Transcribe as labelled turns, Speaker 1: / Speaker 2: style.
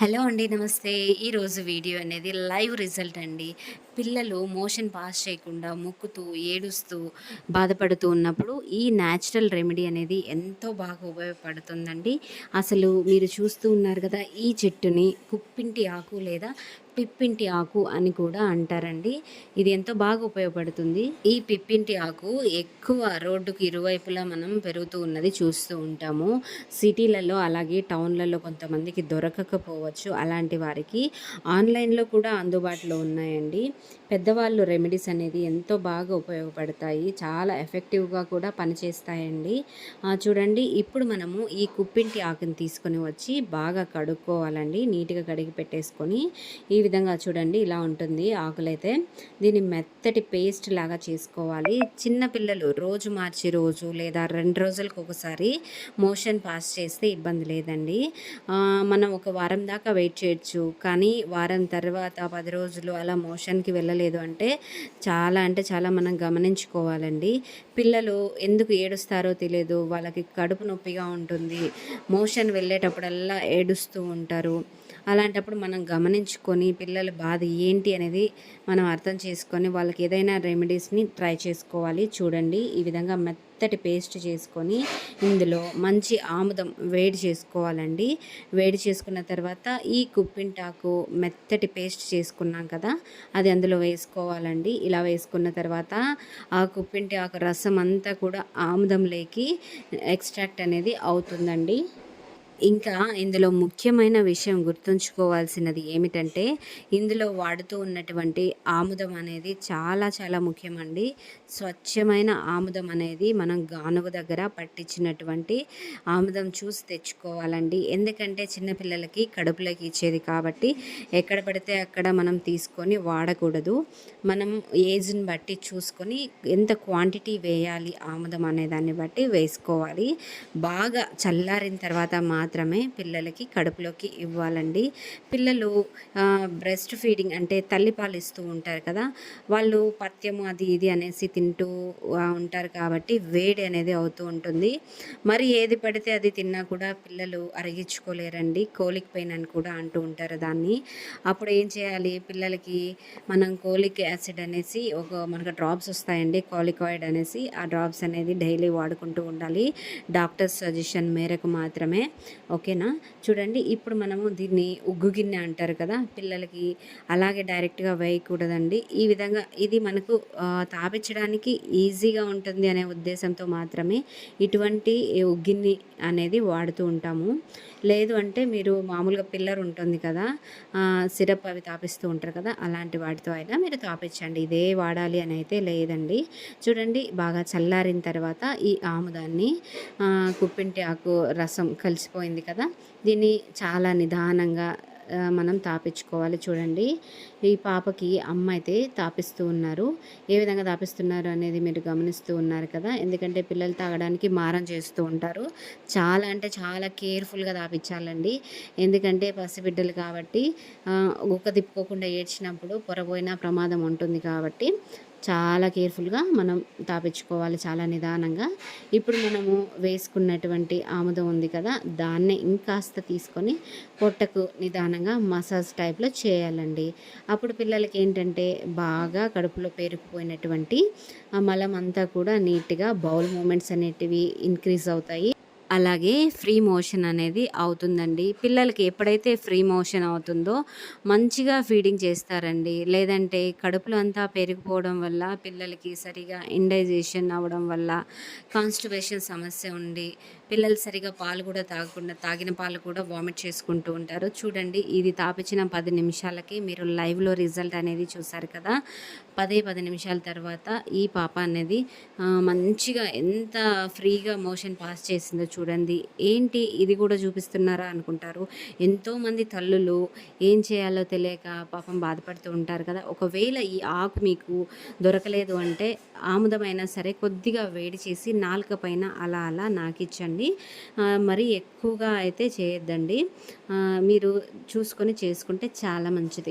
Speaker 1: Hello అండి నమస్తే. ఈరోజు వీడియో అనేది లైవ్ రిజల్ట్ అండి. పిల్లలు మోషన్ పాస్ చేయకుండా ముక్కుతూ ఏడుస్తూ బాధపడుతూ ఉన్నప్పుడు ఈ న్యాచురల్ రెమెడీ అనేది ఎంతో బాగా ఉపయోగపడుతుందండి. అసలు మీరు చూస్తూ ఉన్నారు కదా ఈ చెట్టుని కుప్పింటి ఆకు లేదా పిప్పింటి ఆకు అని కూడా అంటారండి. ఇది ఎంతో బాగా ఉపయోగపడుతుంది. ఈ పిప్పింటి ఆకు ఎక్కువ రోడ్డుకి ఇరువైపులా మనం పెరుగుతూ ఉన్నది చూస్తూ ఉంటాము. సిటీలలో అలాగే టౌన్లలో కొంతమందికి దొరకకపోవచ్చు. అలాంటి వారికి ఆన్లైన్లో కూడా అందుబాటులో ఉన్నాయండి. పెద్దవాళ్ళు రెమెడీస్ అనేది ఎంతో బాగా ఉపయోగపడతాయి. చాలా ఎఫెక్టివ్గా కూడా పనిచేస్తాయండి. చూడండి ఇప్పుడు మనము ఈ కుప్పింటి ఆకుని తీసుకొని వచ్చి బాగా కడుక్కోవాలండి. నీట్గా కడిగి పెట్టేసుకొని ఈ విధంగా చూడండి ఇలా ఉంటుంది ఆకులైతే. దీన్ని మెత్తటి పేస్ట్ లాగా చేసుకోవాలి. చిన్న పిల్లలు రోజు మార్చి రోజు లేదా రెండు రోజులకు ఒకసారి మోషన్ పాస్ చేస్తే ఇబ్బంది లేదండి. మనం ఒక వారం దాకా వెయిట్ చేయొచ్చు. కానీ వారం తర్వాత పది రోజులు అలా మోషన్కి వెళ్ళలేదు అంటే చాలా అంటే చాలా మనం గమనించుకోవాలండి. పిల్లలు ఎందుకు ఏడుస్తారో తెలియదు. వాళ్ళకి కడుపు నొప్పిగా ఉంటుంది. మోషన్ వెళ్ళేటప్పుడల్లా ఏడుస్తూ ఉంటారు. అలాంటప్పుడు మనం గమనించుకొని పిల్లల బాధ ఏంటి అనేది మనం అర్థం చేసుకొని వాళ్ళకి ఏదైనా రెమెడీస్ని ట్రై చేసుకోవాలి. చూడండి ఈ విధంగా మెత్తటి పేస్ట్ చేసుకొని ఇందులో మంచి ఆముదం వేడి చేసుకోవాలండి. వేడి చేసుకున్న తర్వాత ఈ కుప్పింటాకు మెత్తటి పేస్ట్ చేసుకున్నాం కదా అది అందులో వేసుకోవాలండి. ఇలా వేసుకున్న తర్వాత ఆ కుప్పింటి ఆకు రసం అంతా కూడా ఆముదం లేకి ఎక్స్ట్రాక్ట్ అనేది అవుతుందండి. ఇంకా ఇందులో ముఖ్యమైన విషయం గుర్తుంచుకోవాల్సినది ఏమిటంటే ఇందులో వాడుతూ ఉన్నటువంటి ఆముదం అనేది చాలా చాలా ముఖ్యమండి. స్వచ్ఛమైన ఆముదం అనేది మనం గానుగ దగ్గర పట్టించినటువంటి ఆముదం చూసి తెచ్చుకోవాలండి. ఎందుకంటే చిన్నపిల్లలకి కడుపులోకి ఇచ్చేది కాబట్టి ఎక్కడ పడితే అక్కడ మనం తీసుకొని వాడకూడదు. మనం ఏజ్ని బట్టి చూసుకొని ఎంత క్వాంటిటీ వేయాలి ఆముదం అనే దాన్ని బట్టి వేసుకోవాలి. బాగా చల్లారిన తర్వాత మాత్రం మాత్రమే పిల్లలకి కడుపులోకి ఇవ్వాలండి. పిల్లలు బ్రెస్ట్ ఫీడింగ్ అంటే తల్లిపాలు ఇస్తూ ఉంటారు కదా వాళ్ళు పత్యము అది ఇది అనేసి తింటూ ఉంటారు కాబట్టి వేడి అనేది అవుతూ ఉంటుంది. మరి ఏది పడితే అది తిన్నా కూడా పిల్లలు అరిగించుకోలేరండి. కోలిక్ పెయిన్ అని కూడా అంటూ ఉంటారు దాన్ని. అప్పుడు ఏం చేయాలి? పిల్లలకి మనం కోలిక్ యాసిడ్ అనేసి ఒక మనకు డ్రాప్స్ వస్తాయండి కోలికాయిడ్ అనేసి. ఆ డ్రాప్స్ అనేది డైలీ వాడుకుంటూ ఉండాలి. డాక్టర్ సజెషన్ మేరకు మాత్రమే. ఓకేనా? చూడండి ఇప్పుడు మనము దీన్ని ఉగ్గు గిన్నె అంటారు కదా పిల్లలకి అలాగే డైరెక్ట్గా వేయకూడదండి. ఈ విధంగా ఇది మనకు తాపించడానికి ఈజీగా ఉంటుంది అనే ఉద్దేశంతో మాత్రమే ఇటువంటి ఉగ్గిన్ని అనేది వాడుతూ ఉంటాము. లేదు అంటే మీరు మామూలుగా పిల్లర్ ఉంటుంది కదా సిరప్ అవి తాపిస్తూ ఉంటారు కదా అలాంటి వాటితో అయినా మీరు తాపించండి ఇదే వాడాలి అని అయితే లేదండి. చూడండి బాగా చల్లారిన తర్వాత ఈ ఆముదాన్ని కుప్పింటి ఆకు రసం కలిసిపోయింది కదా దీన్ని చాలా నిదానంగా మనం తాపించుకోవాలి. చూడండి ఈ పాపకి అమ్మ అయితే తాపిస్తూ ఉన్నారు. ఏ విధంగా తాపిస్తున్నారు అనేది మీరు గమనిస్తూ ఉన్నారు కదా. ఎందుకంటే పిల్లలు తాగడానికి మారం చేస్తూ ఉంటారు. చాలా అంటే చాలా కేర్ఫుల్గా తాపించాలండి. ఎందుకంటే పసిబిడ్డలు కాబట్టి ఒక్క తిప్పుకోకుండా ఏడ్చినప్పుడు పొరపోయిన ప్రమాదం ఉంటుంది కాబట్టి చాలా కేర్ఫుల్గా మనం తాపించుకోవాలి చాలా నిదానంగా. ఇప్పుడు మనము వేసుకున్నటువంటి ఆముదం ఉంది కదా దాన్నే ఇంకాస్త తీసుకొని పొట్టకు నిదానంగా మసాజ్ టైప్లో చేయాలండి. అప్పుడు పిల్లలకి ఏంటంటే బాగా కడుపులో పేరుకుపోయినటువంటి మలం అంతా కూడా నీట్గా బౌల్ మూమెంట్స్ అనేటివి ఇంక్రీజ్ అవుతాయి. అలాగే ఫ్రీ మోషన్ అనేది అవుతుందండి. పిల్లలకి ఎప్పుడైతే ఫ్రీ మోషన్ అవుతుందో మంచిగా ఫీడింగ్ చేస్తారండి. లేదంటే కడుపులో అంతా పెరిగిపోవడం వల్ల పిల్లలకి సరిగా ఇండైజేషన్ అవ్వడం వల్ల కాన్స్టిపేషన్ సమస్య ఉండి పిల్లలు సరిగా పాలు కూడా తాగకుండా తాగిన పాలు కూడా వామిట్ చేసుకుంటూ ఉంటారు. చూడండి ఇది తాపించిన పది నిమిషాలకి మీరు లైవ్లో రిజల్ట్ అనేది చూసారు కదా? పదే పది నిమిషాల తర్వాత ఈ పాప అనేది మంచిగా ఎంత ఫ్రీగా మోషన్ పాస్ చేసిందో చూడండి. ఏంటి ఇది కూడా చూపిస్తున్నారా అనుకుంటారు. ఎంతోమంది తల్లులు ఏం చేయాలో తెలియక పాపం బాధపడుతూ ఉంటారు కదా? ఒకవేళ ఈ ఆకు మీకు దొరకలేదు అంటే ఆముదమైనా సరే కొద్దిగా వేడి చేసి నాలుక పైన అలా అలా నాకిచ్చండి. మరి ఎక్కువగా అయితే చేయొద్దండి. మీరు చూసుకొని చేసుకుంటే చాలా మంచిది.